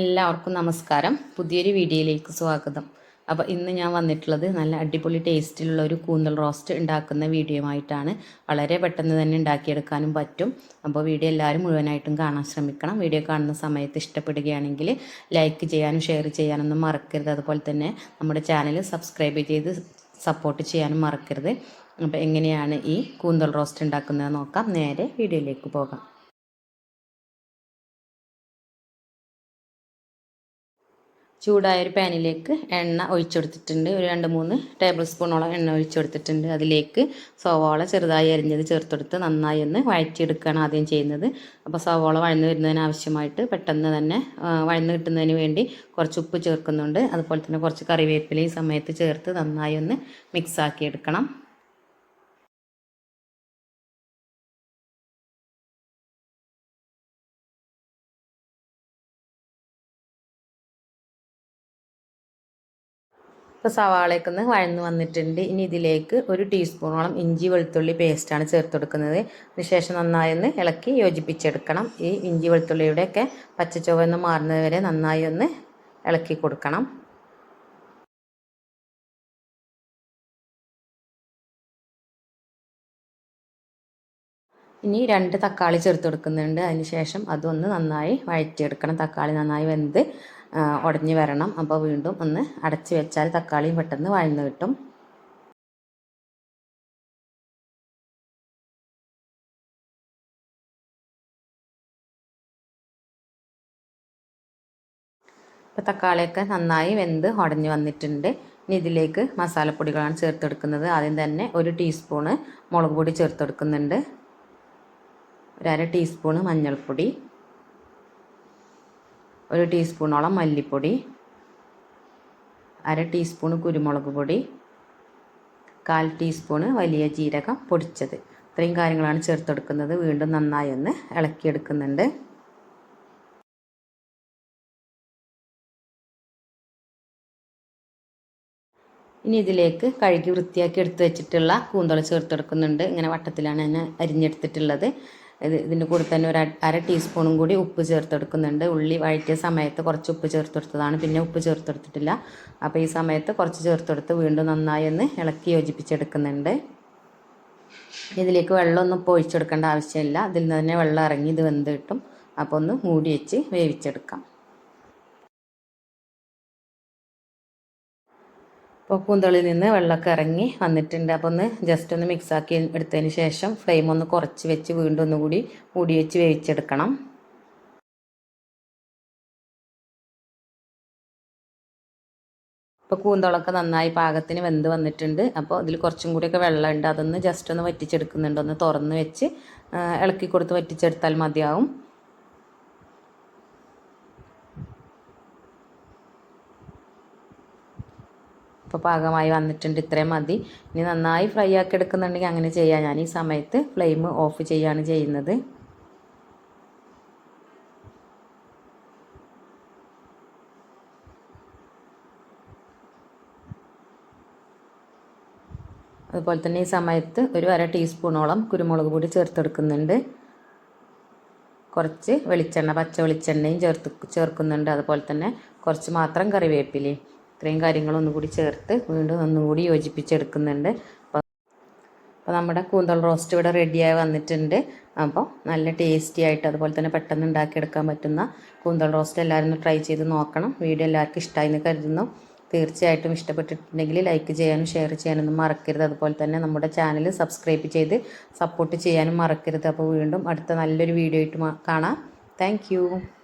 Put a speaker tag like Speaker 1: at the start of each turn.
Speaker 1: എല്ലാവർക്കും നമസ്കാരം. പുതിയൊരു വീഡിയോയിലേക്ക് സ്വാഗതം. അപ്പോൾ ഇന്ന് ഞാൻ വന്നിട്ടുള്ളത് നല്ല അടിപൊളി ടേസ്റ്റിലുള്ള ഒരു കൂന്തൽ റോസ്റ്റ് ഉണ്ടാക്കുന്ന വീഡിയോയുമായിട്ടാണ്. വളരെ പെട്ടെന്ന് തന്നെ ഉണ്ടാക്കിയെടുക്കാനും പറ്റും. അപ്പോൾ വീഡിയോ എല്ലാവരും മുഴുവനായിട്ടും കാണാൻ ശ്രമിക്കണം. വീഡിയോ കാണുന്ന സമയത്ത് ഇഷ്ടപ്പെടുകയാണെങ്കിൽ ലൈക്ക് ചെയ്യാനും ഷെയർ ചെയ്യാനൊന്നും മറക്കരുത്. അതുപോലെ തന്നെ നമ്മുടെ ചാനൽ സബ്സ്ക്രൈബ് ചെയ്ത് സപ്പോർട്ട് ചെയ്യാനും മറക്കരുത്. അപ്പോൾ എങ്ങനെയാണ് ഈ കൂന്തൽ റോസ്റ്റ് ഉണ്ടാക്കുന്നത് നോക്കാം. നേരെ വീഡിയോയിലേക്ക് പോകാം. ചൂടായ ഒരു പാനിലേക്ക് എണ്ണ ഒഴിച്ചെടുത്തിട്ടുണ്ട്. ഒരു രണ്ട് മൂന്ന് ടേബിൾ സ്പൂണോളം എണ്ണ ഒഴിച്ചെടുത്തിട്ടുണ്ട്. അതിലേക്ക് സവാള ചെറുതായി അരിഞ്ഞത് ചേർത്തെടുത്ത് നന്നായി ഒന്ന് വഴറ്റിയെടുക്കുകയാണ് ആദ്യം ചെയ്യുന്നത്. അപ്പോൾ സവാള വഴന്ന് വരുന്നതിന് ആവശ്യമായിട്ട് പെട്ടെന്ന് തന്നെ വഴന്ന് കിട്ടുന്നതിന് വേണ്ടി കുറച്ച് ഉപ്പ് ചേർക്കുന്നുണ്ട്. അതുപോലെ തന്നെ കുറച്ച് കറിവേപ്പിലയും സമയത്ത് ചേർത്ത് നന്നായി ഒന്ന് മിക്സാക്കി എടുക്കണം ഇപ്പോൾ സവാളയൊക്കെ ഒന്ന് വഴന്ന് വന്നിട്ടുണ്ട്. ഇനി ഇതിലേക്ക് ഒരു ടീസ്പൂണോളം ഇഞ്ചി വെളുത്തുള്ളി പേസ്റ്റാണ് ചേർത്ത് കൊടുക്കുന്നത്. അതിനുശേഷം നന്നായി ഒന്ന് ഇളക്കി യോജിപ്പിച്ചെടുക്കണം. ഈ ഇഞ്ചി വെളുത്തുള്ളിയുടെയൊക്കെ പച്ചച്ചുവ ഒന്ന് മാറുന്നത് വരെ നന്നായി ഒന്ന് ഇളക്കി കൊടുക്കണം. ഇനി രണ്ട് തക്കാളി ചേർത്ത് കൊടുക്കുന്നുണ്ട്. അതിന് ശേഷം അതൊന്ന് നന്നായി വഴറ്റിയെടുക്കണം. തക്കാളി നന്നായി വെന്ത് ഉടഞ്ഞു വരണം. അപ്പോൾ വീണ്ടും ഒന്ന് അടച്ചു വെച്ചാൽ തക്കാളിയും പെട്ടെന്ന് വഴന്ന് കിട്ടും. ഇപ്പോൾ തക്കാളിയൊക്കെ നന്നായി വെന്ത് ഉടഞ്ഞു വന്നിട്ടുണ്ട്. ഇനി ഇതിലേക്ക് മസാലപ്പൊടികളാണ് ചേർത്തെടുക്കുന്നത്. ആദ്യം തന്നെ ഒരു ടീസ്പൂണ് മുളക് പൊടി ചേർത്തെടുക്കുന്നുണ്ട്. ഒരു അര ടീസ്പൂണ് മഞ്ഞൾപ്പൊടി ഒരു ടീസ്പൂണോളം മല്ലിപ്പൊടി അര ടീസ്പൂണ് കുരുമുളക് പൊടി കാൽ ടീസ്പൂണ് വലിയ ജീരകം പൊടിച്ചത്. ഇത്രയും കാര്യങ്ങളാണ് ചേർത്തെടുക്കുന്നത്. വീണ്ടും നന്നായി ഒന്ന് ഇളക്കിയെടുക്കുന്നുണ്ട്. ഇനി ഇതിലേക്ക് കഴുകി വൃത്തിയാക്കി എടുത്തു വെച്ചിട്ടുള്ള കൂന്തള ചേർത്തെടുക്കുന്നുണ്ട്. ഇങ്ങനെ വട്ടത്തിലാണ് ഞാൻ അരിഞ്ഞെടുത്തിട്ടുള്ളത്. ഇത് ഇതിന്റെ കൂടെ തന്നെ ഒരു അര ടീസ്പൂണും കൂടി ഉപ്പ് ചേർത്തെടുക്കുന്നുണ്ട്. ഉള്ളി വഴറ്റിയ സമയത്ത് കുറച്ച് ഉപ്പ് ചേർത്തെടുത്തതാണ്. പിന്നെ ഉപ്പ് ചേർത്തെടുത്തിട്ടില്ല. അപ്പോൾ ഈ സമയത്ത് കുറച്ച് ചേർത്തെടുത്ത് വീണ്ടും നന്നായി ഒന്ന് ഇളക്കി യോജിപ്പിച്ചെടുക്കുന്നുണ്ട്. ഇതിലേക്ക് വെള്ളമൊന്നും ഇപ്പോൾ ഒഴിച്ചെടുക്കേണ്ട ആവശ്യമില്ല. ഇതിൽ നിന്ന് തന്നെ വെള്ളം ഇറങ്ങി ഇത് വെന്ത് കിട്ടും. അപ്പോൾ ഒന്ന് മൂടി വെച്ച് വേവിച്ചെടുക്കാം. അപ്പോൾ കൂന്തളിൽ നിന്ന് വെള്ളമൊക്കെ ഇറങ്ങി വന്നിട്ടുണ്ട്. അപ്പോൾ ഒന്ന് ജസ്റ്റ് ഒന്ന് മിക്സ് ആക്കി എടുത്തതിന് ശേഷം ഫ്ലെയിം ഒന്ന് കുറച്ച് വെച്ച് വീണ്ടും ഒന്നുകൂടി മൂടി വെച്ച് വേവിച്ചെടുക്കണം. ഇപ്പോൾ കൂന്തളൊക്കെ നന്നായി പാകത്തിന് വെന്ത് വന്നിട്ടുണ്ട്. അപ്പോൾ അതിൽ കുറച്ചും കൂടിയൊക്കെ വെള്ളമുണ്ട്. അതൊന്ന് ജസ്റ്റ് ഒന്ന് വറ്റിച്ചെടുക്കുന്നുണ്ട്. ഒന്ന് തുറന്ന് വെച്ച് ഇളക്കി കൊടുത്ത് വറ്റിച്ചെടുത്താൽ മതിയാവും. ഇപ്പോൾ പാകമായി വന്നിട്ടുണ്ട്. ഇത്രയും മതി. ഇനി നന്നായി ഫ്രൈ ആക്കി എടുക്കുന്നുണ്ടെങ്കിൽ അങ്ങനെ ചെയ്യാം. ഞാൻ ഈ സമയത്ത് ഫ്ലെയിം ഓഫ് ചെയ്യുകയാണ് ചെയ്യുന്നത്. അതുപോലെ തന്നെ ഈ സമയത്ത് ഒരു അര ടീസ്പൂണോളം കുരുമുളക് പൊടി ചേർത്തെടുക്കുന്നുണ്ട്. കുറച്ച് വെളിച്ചെണ്ണ പച്ച വെളിച്ചെണ്ണയും ചേർത്ത് ചേർക്കുന്നുണ്ട്. അതുപോലെ തന്നെ കുറച്ച് മാത്രം കറിവേപ്പിലയും. ഇത്രയും കാര്യങ്ങളൊന്നും കൂടി ചേർത്ത് വീണ്ടും ഒന്നുകൂടി യോജിപ്പിച്ചെടുക്കുന്നുണ്ട്. അപ്പോൾ നമ്മുടെ കൂന്തൽ റോസ്റ്റ് ഇവിടെ റെഡിയായി വന്നിട്ടുണ്ട്. അപ്പോൾ നല്ല ടേസ്റ്റി ആയിട്ട് അതുപോലെ തന്നെ പെട്ടെന്ന് ഉണ്ടാക്കിയെടുക്കാൻ പറ്റുന്ന കൂന്തൽ റോസ്റ്റ് എല്ലാവരും ട്രൈ ചെയ്ത് നോക്കണം. വീഡിയോ എല്ലാവർക്കും ഇഷ്ടമായി എന്ന് കരുതുന്നു. തീർച്ചയായിട്ടും ഇഷ്ടപ്പെട്ടിട്ടുണ്ടെങ്കിൽ ലൈക്ക് ചെയ്യാനും ഷെയർ ചെയ്യാനൊന്നും മറക്കരുത്. അതുപോലെ തന്നെ നമ്മുടെ ചാനൽ സബ്സ്ക്രൈബ് ചെയ്ത് സപ്പോർട്ട് ചെയ്യാനും മറക്കരുത്. അപ്പോൾ വീണ്ടും അടുത്ത നല്ലൊരു വീഡിയോ ആയിട്ട് കാണാം. താങ്ക്